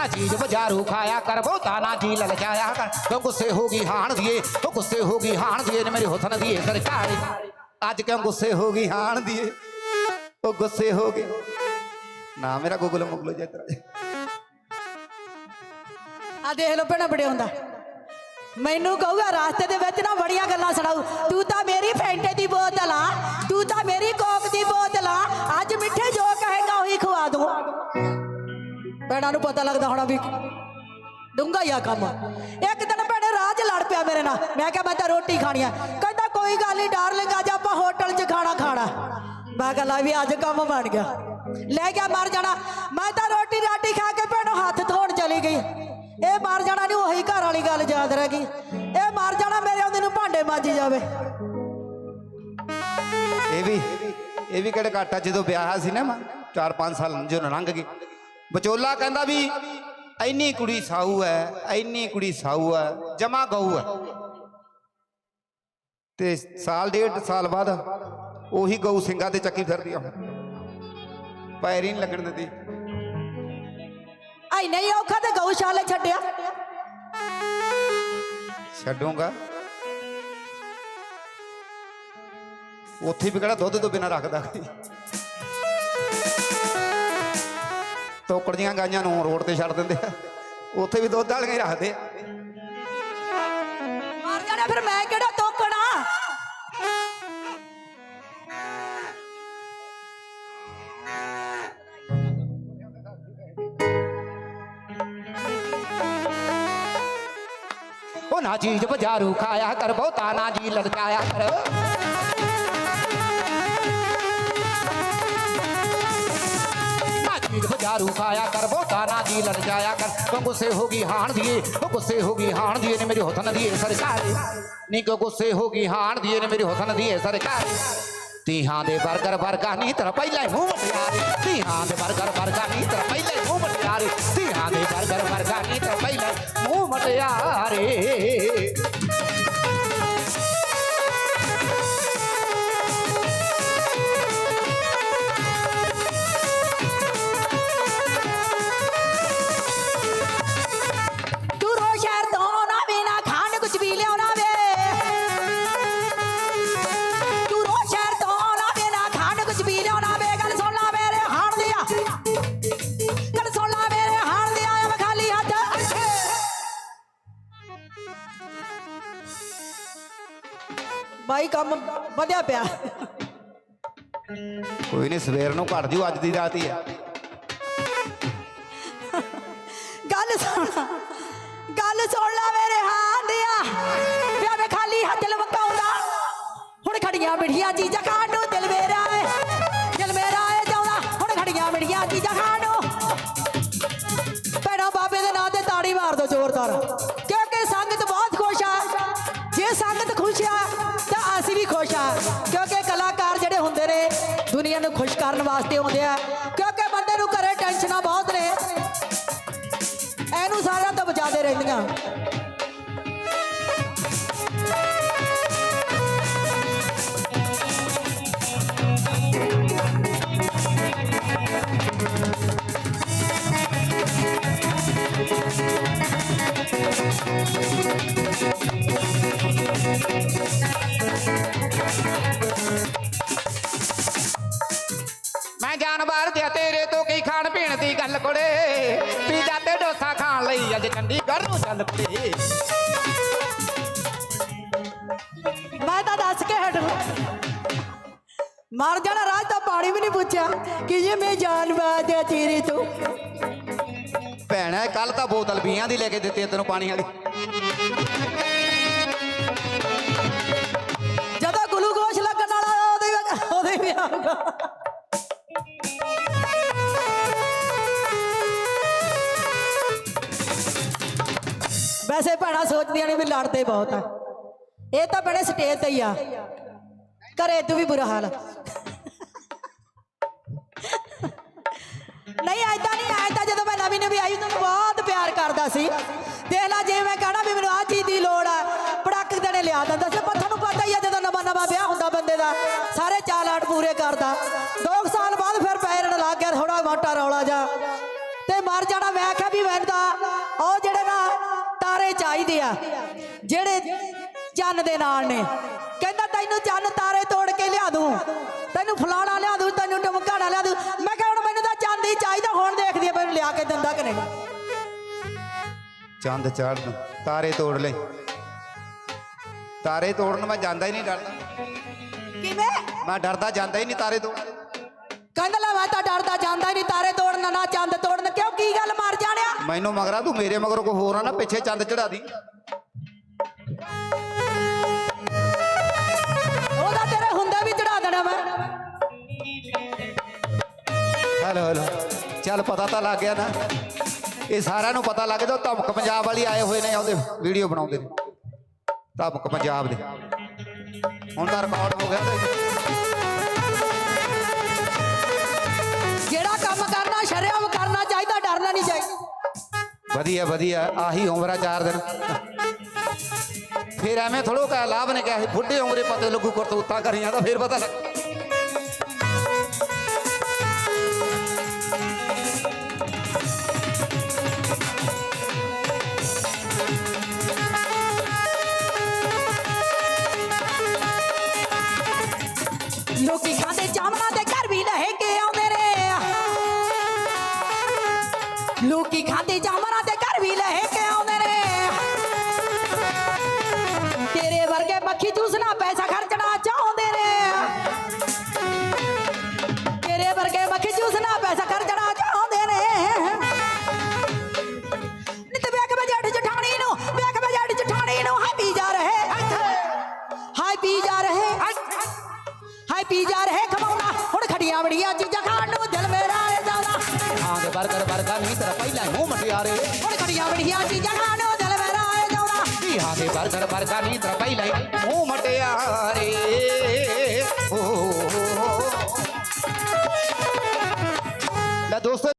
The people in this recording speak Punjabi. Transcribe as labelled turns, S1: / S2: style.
S1: ਨਾ ਚੀਜ਼ ਬਾਜ਼ਾਰੂ ਖਾਇਆ ਕਰ, ਬਹੁਤਾ ਨਾ ਜੀ ਲਲਚਾਇਆ ਕਰ। ਕਿਉਂ ਗੁੱਸੇ ਹੋ ਗਈ ਹਾਣ ਦੀਏ ਉਹ ਗੁੱਸੇ ਹੋ ਗਈ ਹਾਣ ਦੀਏ ਨੇ ਮੇਰੇ ਹੁਸਨ ਦੀਏ ਸਰਕਾਰ ਅੱਜ ਕਿਉਂ ਗੁੱਸੇ ਹੋ ਗਈ ਹਾਣ ਦੀਏ ਉਹ ਗੁੱਸੇ ਹੋ ਗਏ। ਨਾ ਮੇਰਾ ਗੁਗਲ ਮੁਗਲੋ ਜਤਰਾ
S2: ਆ ਦੇਖ ਲੋ ਭੈਣਾ ਬੜੇ ਹੁੰਦਾ ਮੈਨੂੰ ਕਹੂਗਾ ਰਾਸਤੇ ਦੇ ਵਿੱਚ ਨਾ ਬੜੀਆਂ ਗੱਲਾਂ ਸੁਣਾਉ ਤੂੰ ਤਾਂ ਮੇਰੀ ਫੈਂਟੇ ਦੀ ਬੋਤਲ ਆ, ਤੂੰ ਤਾਂ ਮੇਰੀ ਕੋਕ ਦੀ ਬੋਤਲ ਆ। ਅੱਜ ਮਿੱਠੇ ਜੋ ਕਹੇਗਾ ਉਹੀ ਖਵਾ ਦੂੰ। ਭੈਣਾਂ ਨੂੰ ਪਤਾ ਲੱਗਦਾ ਹੋਣਾ ਵੀ ਡੂੰਗਾ ਹੀ ਆ ਕੰਮ। ਇੱਕ ਦਿਨ ਭੈਣੇ ਰਾਹ 'ਚ ਲੜ ਪਿਆ ਮੇਰੇ ਨਾਲ। ਮੈਂ ਕਿਹਾ, ਮੈਂ ਤਾਂ ਰੋਟੀ ਖਾਣੀ ਆ। ਕਹਿੰਦਾ, ਕੋਈ ਗੱਲ ਨਹੀਂ ਡਾਰਲਿੰਗ, ਅੱਜ ਆਪਾਂ ਹੋਟਲ 'ਚ ਖਾਣਾ ਖਾਣਾ। ਮੈਂ ਕਿਹਾ, ਲੈ ਵੀ ਅੱਜ ਕੰਮ ਬਣ ਗਿਆ। ਲੈ ਗਿਆ, ਮਰ ਜਾਣਾ। ਮੈਂ ਤਾਂ ਰੋਟੀ ਰਾਟੀ ਖਾ ਕੇ ਭੈਣੋ ਹੱਥ ਧੋਣ ਚਲੀ ਗਈ। ਇਹ ਮਰ ਜਾਣਾ ਨਹੀਂ ਉਹੀ ਘਰ ਵਾਲੀ ਗੱਲ ਯਾਦ ਰਹਿ ਗਈ। ਇਹ ਮਰ ਜਾਣਾ, ਮੇਰੇ ਉਹਦੇ ਨੂੰ ਭਾਂਡੇ ਮਾਂਜੀ ਜਾਵੇ।
S1: ਇਹ ਵੀ ਇਹ ਵੀ ਕਿਹੜੇ ਘਾਟਾ, ਜਦੋਂ ਵਿਆਹ ਸੀ ਨਾ ਮੈਂ 4-5 ਸਾਲ, ਜਦੋਂ ਲੰਘ ਗਏ ਵਿਚੋਲਾ ਕਹਿੰਦਾ ਵੀ ਐਨੀ ਕੁੜੀ ਸਾਊ ਹੈ ਐਨੀ ਕੁੜੀ ਸਾਊ ਹੈ ਜਮਾ ਗਊ ਹੈ। ਤੇ ਸਾਲ ਡੇਢ ਸਾਲ ਬਾਅਦ ਉਹੀ ਗਊ ਸਿੰਘਾਂ ਤੇ ਚੱਕੀ ਫਿਰਦੀ ਆ। ਪੈਰ ਹੀ ਨਹੀਂ ਲੱਗਣ ਦਿੰਦੀ।
S2: ਆਈ ਨਹੀਂ ਔਖਾ ਤੇ ਗਊਸ਼ਾਲੇ ਛੱਡਿਆ।
S1: ਛੱਡੂਗਾ। ਉੱਥੇ ਵੀ ਕਿਹੜਾ ਦੁੱਧ ਤੋਂ ਬਿਨਾ ਰੱਖਦਾ। ਕੋਈ ਤੋਕੜ ਦੀਆਂ ਗਾਈਆਂ ਨੂੰ ਰੋਡ ਤੇ ਛੱਡ ਦਿੰਦੇ ਆ। ਉੱਥੇ ਵੀ ਦੁੱਧ ਵਾਲੀਆਂ ਹੀ ਰੱਖਦੇ ਆ।
S2: ਮਰ ਜਾਣਾ ਫਿਰ ਮੈਂ ਕਿਹੜਾ ਤੋਕਣਾ
S1: ਉਹ ਨਾ ਚੀਜ਼ ਬਾਜ਼ਾਰੂ ਖਾਇਆ ਕਰ ਬਹੁਤਾ ਨਾ ਜੀ ਲੜਕਾਇਆ ਕਰ। ਨਾ ਚੀਜ਼ ਬਾਜ਼ਾਰੂ ਖਾਇਆ ਕਰ, ਬਹੁਤਾ ਨਾ ਜੀ ਲੜਕਾਇਆ ਕਰ। ਕਿਉਂ ਗੁੱਸੇ ਹੋ ਗਈ ਹਾਣ ਦੀਏ ਉਹ ਗੁੱਸੇ ਹੋ ਗਈ ਹਾਣ ਦੀਏ ਨੇ ਮੇਰੇ ਹੁਸਨ ਦੀਏ ਸਰਕਾਰ। ਨਹੀਂ ਕਿਉਂ ਗੁੱਸੇ ਹੋ ਗਈ ਹਾਣ ਦੀਏ ਨੇ ਮੇਰੇ ਹੁਸਨ ਤੀਹਾਂ ਦੇ ਬਰਗਰ ਵਰਗਾ ਨਹੀਂ ਤੇਰਾ ਪਹਿਲਾਂ ਹੀ ਮੂੰਹ ਮਟਿਆਰੇ। ਤੀਹਾਂ ਦੇ ਬਰਗਰ ਵਰਗਾ ਨਹੀਂ ਤੇਰਾ ਪਹਿਲਾਂ ਹੀ ਮੂੰਹ ਮਟਿਆਰੇ। ਤੀਹਾਂ ਦੇ ਬਰਗਰ ਵਰਗਾ ਨਹੀਂ ਤੇਰਾ ਪਹਿਲਾਂ ਹੀ ਮੂੰਹ ਮਟਿਆਰੇ।
S2: ਮੇਰੇ ਹੱਥ ਬਾਈ ਕੰਮ ਵਧਿਆ ਪਿਆ।
S1: ਕੋਈ ਨਹੀਂ ਸਵੇਰ ਨੂੰ ਘੜ ਦਿਓ ਅੱਜ ਦੀ ਰਾਤ ਹੀ ਆ।
S2: ਗੱਲ ਸੁਣ। ਗੱਲ ਸੁਣ ਲੈ ਮੇਰੇ ਹਾਂ ਦਿਆ। ਵਿਆਹ ਵੇ ਖਾਲੀ ਹੱਥ ਲਮਕਾਉਂਦਾ ਹੁਣ ਖੜੀਆਂ ਮਿੱਠੀਆਂ ਚੀਜ਼ਾਂ ਖਾਣ ਹੁੰਦੇ ਨੇ, ਦੁਨੀਆ ਨੂੰ ਖੁਸ਼ ਕਰਨ ਵਾਸਤੇ ਆਉਂਦੇ ਆ। ਕਿਉਂਕਿ ਬੰਦੇ ਨੂੰ ਘਰੇ ਟੈਨਸ਼ਨਾਂ ਬਹੁਤ ਨੇ। ਇਹਨੂੰ ਸਾਰਿਆਂ ਤੋਂ ਬਚਾਦੇ ਰਹਿੰਦੀਆਂ।
S1: ਮੈਂ
S2: ਹਟੂ ਮਰ ਜਾਣਾ ਰਾਜ ਤਾਂ ਪਾਣੀ ਵੀ ਨਹੀਂ ਪੁੱਛਿਆ। ਕਿ ਜੇ ਮੈਂ ਜਾਨ ਬਾਦਿਆ ਤੇਰੇ ਤੋਂ?
S1: ਭੈਣਾ ਕੱਲ ਤਾਂ ਬੋਤਲ ਬੀਆਂ ਦੀ ਲੈ ਕੇ ਦਿੱਤੀ ਤੈਨੂੰ ਪਾਣੀ ਵਾਲੀ।
S2: ਜਦੋਂ ਗਲੂਕੋਸ਼ ਲੱਗਣ ਵਾਲਾ ਉਹਦੇ ਵੀ ਆਊਗਾ। ਵੈਸੇ ਭੈਣਾਂ ਸੋਚਦੀਆਂ ਨੇ ਵੀ ਲੜਦੇ ਬਹੁਤ ਆ। ਇਹ ਤਾਂ ਬੜੇ ਸਟੇਜ ਤੇ ਹੀ ਆ। ਘਰੇ ਤੂੰ ਵੀ ਬੁਰਾ ਹਾਲ ਨਹੀਂ ਐਦਾਂ ਨਹੀਂ ਐਦਾਂ ਜਦੋਂ ਮੈਂ ਨਵੀਂ ਨਵੀਂ ਆਈ ਤੁਹਾਨੂੰ ਬਹੁਤ ਪਿਆਰ ਕਰਦਾ ਸੀ। ਦੇਖ ਲੈ, ਜੇ ਮੈਂ ਕਹਣਾ ਵੀ ਮੈਨੂੰ ਆਹ ਚੀਜ਼ ਦੀ ਲੋੜ ਆ, ਪੜਾਕ ਦੇਣੇ ਲਿਆ ਦਿੰਦਾ ਸੀ, ਪਰ ਤੁਹਾਨੂੰ ਪਤਾ ਹੀ ਆ, ਜਦੋਂ ਨਵਾਂ ਨਵਾਂ ਵਿਆਹ ਹੁੰਦਾ ਬੰਦੇ ਦਾ, ਸਾਰੇ ਚਾਲ ਆਟ ਪੂਰੇ ਕਰਦਾ। ਦੋ ਕੁ ਸਾਲ ਬਾਅਦ ਫਿਰ ਪੈਰਣ ਲੱਗ ਗਿਆ ਥੋੜਾ ਮੋਟਾ ਰੌਲਾ ਜਾ। ਤੇ ਮਰ ਜਾਣਾ, ਮੈਂ ਆਖਿਆ ਵੀ ਮੈਨੂੰ ਤਾਂ ਚਾਹੀਦੇ ਆ, ਜਿਹੜੇ ਚੰਨ ਦੇ ਨਾਲ ਨੇ। ਕਹਿੰਦਾ ਤੈਨੂੰ ਚੰਨ ਤਾਰੇ ਤੋੜ ਕੇ ਲਿਆ ਦੂੰ। ਤੈਨੂੰ ਫਲਾਣਾ ਲਿਆ ਦੂੰ ਤੈਨੂੰ ਟਮਕਾਣਾ ਲਿਆ ਦੂੰ। ਮੈਂ ਕਿਹਾ ਹੁਣ ਮੈਨੂੰ ਤਾਂ ਚੰਦ ਹੀ ਚਾਹੀਦਾ ਹੁਣ ਦੇਖਦੀ ਆ ਮੈਨੂੰ ਲਿਆ ਕੇ ਦਿੰਦਾ ਕਿ ਨਹੀਂ?
S1: ਚੰਦ ਚਾੜ ਨੂੰ ਤਾਰੇ ਤੋੜ ਲੈ। ਤਾਰੇ ਤੋੜਨ ਮੈਂ ਜਾਂਦਾ ਹੀ ਨਹੀਂ ਡਰਦਾ।
S2: ਕਿਵੇਂ?
S1: ਮੈਂ ਡਰਦਾ ਜਾਂਦਾ ਹੀ ਨਹੀਂ ਤਾਰੇ ਤੋੜ।
S2: ਕਹਿੰਦਾ ਲੈ ਮੈਂ ਤਾਂ ਡਰਦਾ ਜਾਂਦਾ ਹੀ ਨਹੀਂ ਤਾਰੇ ਤੋੜਨ ਨਾ ਚੰਦ ਤੋੜਨ। ਕਿਉਂ? ਕੀ ਗੱਲ ਮਾਰ ਜਾਣਿਆ?
S1: ਮੈਨੂੰ ਮਗਰਾ ਤੂੰ ਮੇਰੇ ਮਗਰੋਂ ਕੋ ਹੋਰ ਆ ਨਾ ਪਿੱਛੇ ਚੰਦ ਚੜਾ ਦੀ। ਚੱਲ ਪਤਾ ਤਾਂ ਲੱਗ ਗਿਆ ਨਾ। ਇਹ ਸਾਰਿਆਂ ਨੂੰ ਪਤਾ ਲੱਗ ਉਹ ਧਮਕ ਪੰਜਾਬ ਵਾਲੀ ਆਏ ਹੋਏ ਨੇ ਉਹਦੇ ਵੀਡੀਓ ਬਣਾਉਂਦੇ ਨੇ। ਧਮਕ ਪੰਜਾਬ ਦੇ। ਹੁਣ ਤਾਂ ਰਿਕਾਰਡ ਹੋ ਗਿਆ
S2: ਜਿਹੜਾ ਕੰਮ ਕਰਨਾ ਸ਼ਰਿਆਮ ਕਰਨਾ ਚਾਹੀਦਾ ਡਰਨਾ ਨਹੀਂ ਚਾਹੀਦਾ।
S1: ਵਧੀਆ ਵਧੀਆ ਆਹੀ ਉਮਰਾ ਚਾਰ ਦਿਨ। ਫਿਰ ਐਵੇਂ ਥੋੜੋ ਕਾ ਲਾਭ ਨੇ ਕਿਹਾ ਬੁੱਢੇ ਉਮਰੇ ਪਤੇ ਲੱਗੂ ਕਰਤੂਤਾਂ ਕਰੀਆਂ ਤਾਂ ਫਿਰ ਪਤਾ ਲੱਗ।
S2: ਲੋਕੀ ਖਾਂਦੇ ਜਾਮਨਾਂ ਦੇ ਘਰ ਵੀ ਲਹਿ ਕੇ ਆਉਂਦੇ ਨੇ। ਲੋਕੀ ਖਾਂਦੇ ਜਾਮਨਾਂ ਦੇ ਘਰ ਵੀ ਲਹਿ
S1: ਮੂੰਹ ਮਟਿਆਰੇ।
S2: ਹੁਣ ਖੜੀਆਂ ਬੜੀਆਂ ਚੀਜ਼ਾਂ ਖਾਣ ਦਿਲ ਮੇਰਾ ਏ ਜਾਣਾ
S1: ਵੀ ਹਾਂ ਦੇ ਬਰਗਰ ਬਰਗਰ ਨਹੀਂ ਤੇਰਾ ਪਹਿਲਾਂ ਹੀ ਮੂੰਹ ਮਟਿਆਰੇ। ਓ। ਲੈ ਦੋਸਤੋ